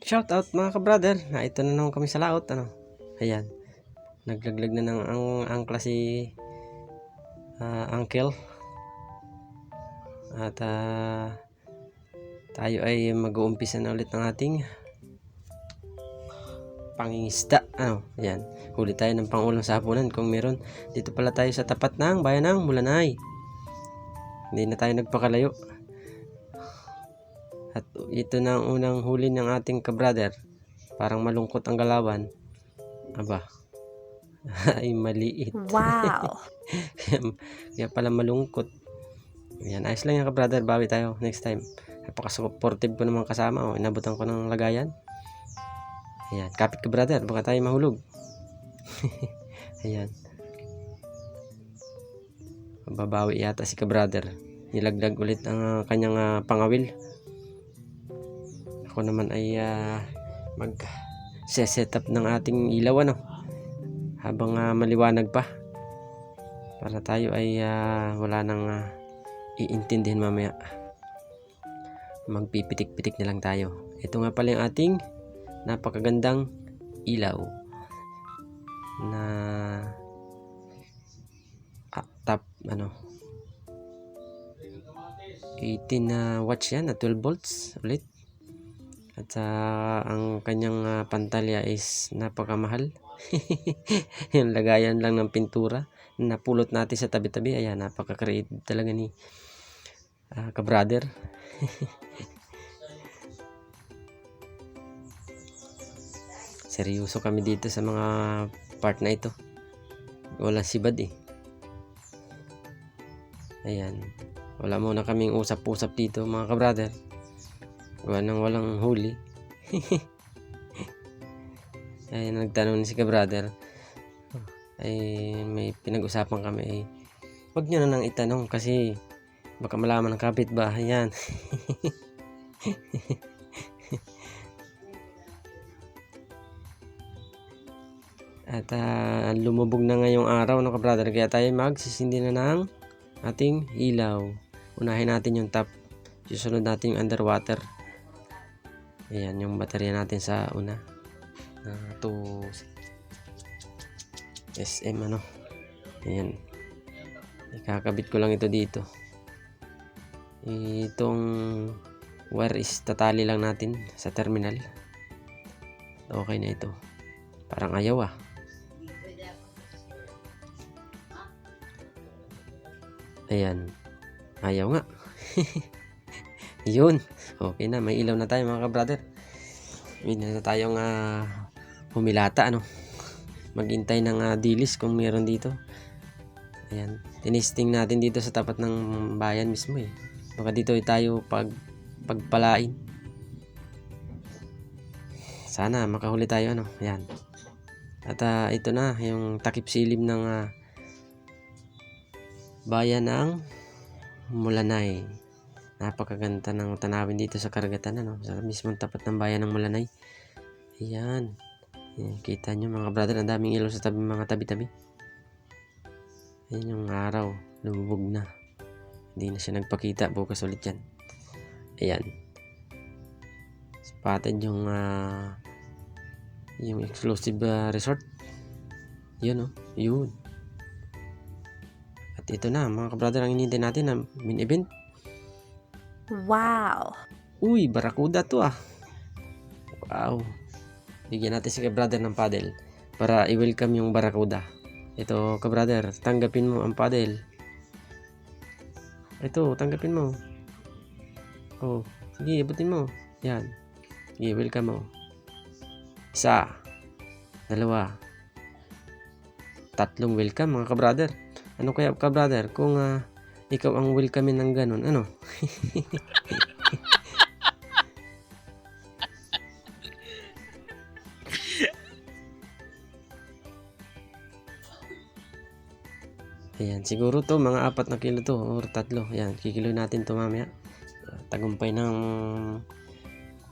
Shout out mga ka-brother. Na ito na naman kami sa laot. Ano? Ayan. Naglaglag na ng ang angkla si ah, uncle. At ah, tayo ay mag-uumpisa na ulit ng ating pangingisda. Ano? Ayan. Huli tayo ng pangulam sa hapunan kung meron. Dito pala tayo sa tapat ng bayan ng Mulanay. Hindi na tayo nagpakalayo. At ito na ang unang huli ng ating kabrother. Parang malungkot ang galawan. Aba. Ay, maliit. Wow. Kaya pala malungkot. Ayan, ayos lang yan kabrother. Bawi tayo next time. Napaka-supportive ko naman kasama. Oh. Inabutan ko ng lagayan. Ayan, kapit ka brother. Baka tayo mahulog. Ayan. Babawi yata si ka brother. Nilaglag ulit ang ah, kanyang ah, pangawil. Ako naman ay ah, mag set up ng ating ilaw ano? Habang ah, maliwanag pa. Para tayo ay ah, wala nang ah, iintindihin mamaya. Magpipitik-pitik na lang tayo. Ito nga pala yung ating napakagandang ilaw na ah, top ano? 18 na watts yan na 12 volts ulit at ah, ang kanyang ah, pantalya is napakamahal. Yung lagayan lang ng pintura napulot natin sa tabi-tabi ayan napaka-creative talaga ni ah, ka-brother. Seryoso kami dito sa mga part na ito. Wala sibad eh. Ayan. Wala muna kaming usap-usap dito mga ka-brother wala nang walang huli. Ay nagtanong si ka-brother ay may pinag-usapan kami. Ay wag nyo na nang itanong kasi baka malaman ng kapitbahay yan. At ah, lumubog na ngayong araw no ka-brother. Kaya tayo magsisindi na ng ating ilaw. Unahin natin yung top susunod natin yung underwater ayan yung baterya natin sa una. Na to SM ano? Ayan. Ikakabit ko lang ito dito. Itong wire is tatali lang natin sa terminal. Okay na ito. Parang ayaw ah. Ayan. Ayaw nga yun. Okay na may ilaw na tayo mga ka-brother. Hindi na tayong ah, humilata ano? Maghintay ng ah, dilis kung meron dito. Ayan. Tinisting natin dito sa tapat ng bayan mismo eh. Baka dito ay tayo pag pagpalain. Sana makahuli tayo ano? Ayan. At ah, ito na yung takip silim ng ah, bayan ng Mulanay napakaganda ng tanawin dito sa karagatan ano? Sa mismong tapat ng bayan ng Mulanay. Ayan. Ayan, kita nyo mga brother ang daming ilaw sa tabi mga tabi-tabi. Ayan yung araw lumubog na. Hindi na siya nagpakita bukas ulit yan. Ayan. Spotted yung ah, yung exclusive ah, resort. Yun oh. Yun. At ito na mga kabrother ang inintay natin na main event Wow. Uy, barakuda to ah. Wow. Bigyan natin si ka-brother ng paddle para i-welcome yung barakuda. Ito, ka-brother, tanggapin mo ang paddle. Ito, tanggapin mo. Oh, sige, ibutin mo. Yan. Sige, welcome mo. Isa. Dalawa. Tatlong welcome, mga ka-brother. Ano kaya, ka-brother, kung ah, ikaw ang welcome ng ganun, ano? Ayan, siguro to mga apat na kilo to or tatlo. Ayan, kikilo natin to mamaya. Tagumpay ng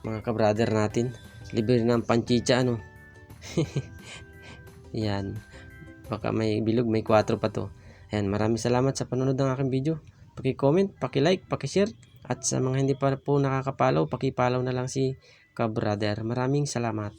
mga ka-brother natin. Libre ng panchicha ano. Ayan. Baka may bilog, may 4 pa to. Ayan, maraming salamat sa panonood ng aking video. Paki-comment, paki-like, paki-share. At sa mga hindi pa po nakakapalaw, paki-follow na lang si ka-brother. Maraming salamat.